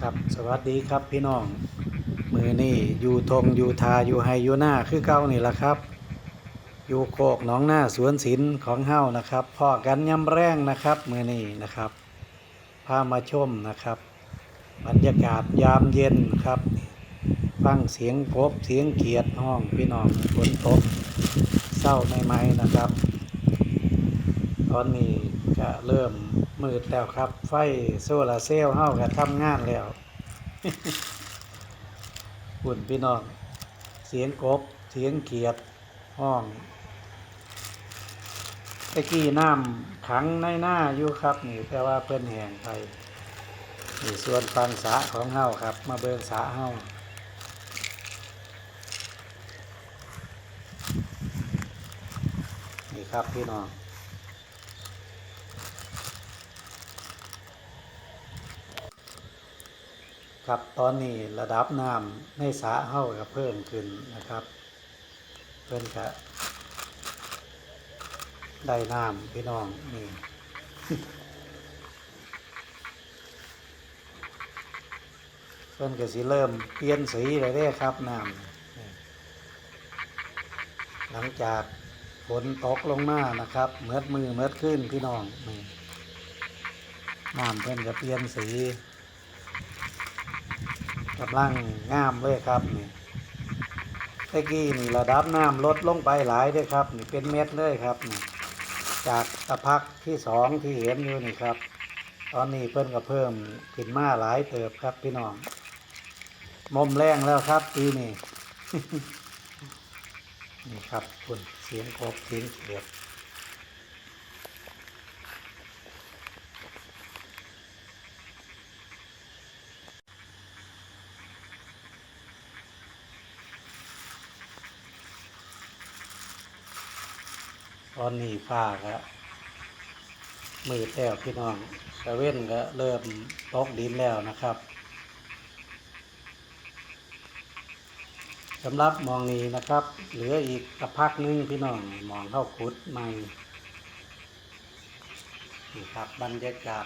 ครับสวัสดีครับพี่น้อง มือนี่อยู่ทงอยู่ทาอยู่ไฮอยู่หน้าคือเก้านี่แหละครับ อยู่โคกหนองหน้าสวนศิลป์ของเฮ้านะครับพ่อกันย่ำแรงนะครับมือนี่นะครับพามาชมนะครับ บรรยากาศยามเย็นครับฟังเสียงกบเสียงเขียดห้องพี่น้องฝนตกเศร้าในไม้นะครับ ตอนนี้ก็เริ่มมืดแล้วครับ ไฟโซลาร์เซลล์เฮาก็ทำงานแล้วหุ่นพี่น้อง เสียงกบ เสียงเขียดห้องตะกี้น้ำขังในหน้าอยู่ครับนี่แต่ว่าเพิ่อนแห้งไปนี่ส่วนฟังสาของเฮาครับ มาเบิงสาเฮานี่ครับพี่น้อง ครับตอนนี้ระดับน้ำในสระเฮาก็เพิ่มขึ้นนะครับ เพิ่นก็ได้น้ำพี่น้องนี่เพิ่นก็สิเริ่มเปลี่ยนสีเลยเด้ครับน้ำหลังจากฝนตกลงมานะครับเมือดมือเมือดขึ้นพี่น้องนี่น้ำเพิ่นก็เปลี่ยนสี กำลังงามเลยครับนี่ตะกี้นี่ระดับน้ำลดลงไปหลายด้วยครับ นี่เป็นเม็ดเลยครับนี่จากตะพักที่สองที่เห็นอยู่นี่ครับ ตอนนี้เพิ่นก็เพิ่มขึ้นมาหลายเติบครับพี่น้องมมแรงแล้วครับปีนี้นี่ครับคุณเสียงกบเสียงเขียด ตอนนี้ฟ้าก็มืดแล้วพี่น้องตะเว้นก็เริ่มตกดินแล้วนะครับสำหรับมองนี้นะครับ เหลืออีกกระพักหนึงพี่น้องมองเข้าขุดใหม่นี่ครับบรรยากาศ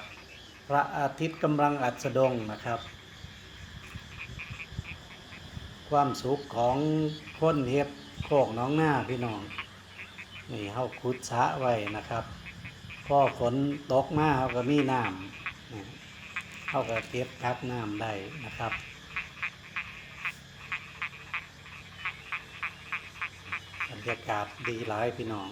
พระอาทิตย์กำลังอัสดงนะครับ ความสุขของคนเฮ็ดโคกน้องหน้าพี่น้อง นี่เขาขุดสะไว้นะครับพอฝนตกมาเขาก็มีน้ำเขาก็เก็บกักน้ำได้นะครับบรรยากาศดีหลายพี่น้อง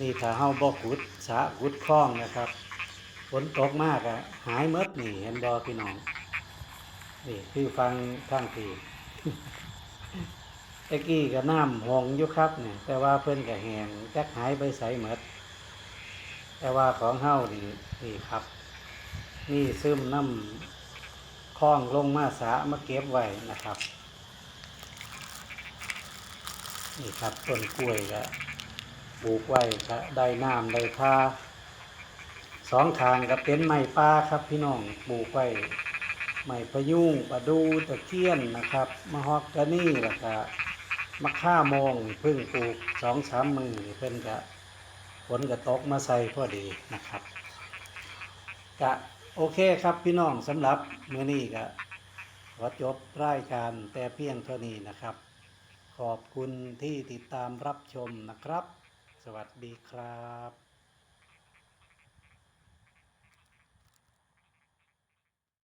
นี่ถ้าเฮาบ่ขุดสะขุดคล้องนะครับฝนตกมากอะหายเมดนี่เห็นบ่พี่น้อง นี่คือฟังข้างที ตะกี้ก็น้ำหงอยู่ครับเนี่ยแต่ว่าเพิ่อนก็แหงจักหายไปใสเหมดแต่ว่าของเฮ้านี่นี่ครับ นี่ซึมน้ำคล้องลงมาสามาเก็บไว้นะครับ นี่ครับต้นกล้วยก็ปลูกไว้ก็ได้น้ำได้ท่าสองทางก็เป็นไม้ป่าครับ พี่น้องปลูกไว้ไม้พยุงประดูตะเคียนนะครับมะฮอกกานี่แล้วก็ มะข่าโมงเพิ่งปลูกสองสามมือเพิ่นกะฝนกะตกมาใส่พอดีนะครับกะโอเคครับพี่น้องสำหรับมื้อนี้ก็ขอจบรายการแต่เพียงเท่านี้นะครับ ขอบคุณที่ติดตามรับชมนะครับ สวัสดีครับ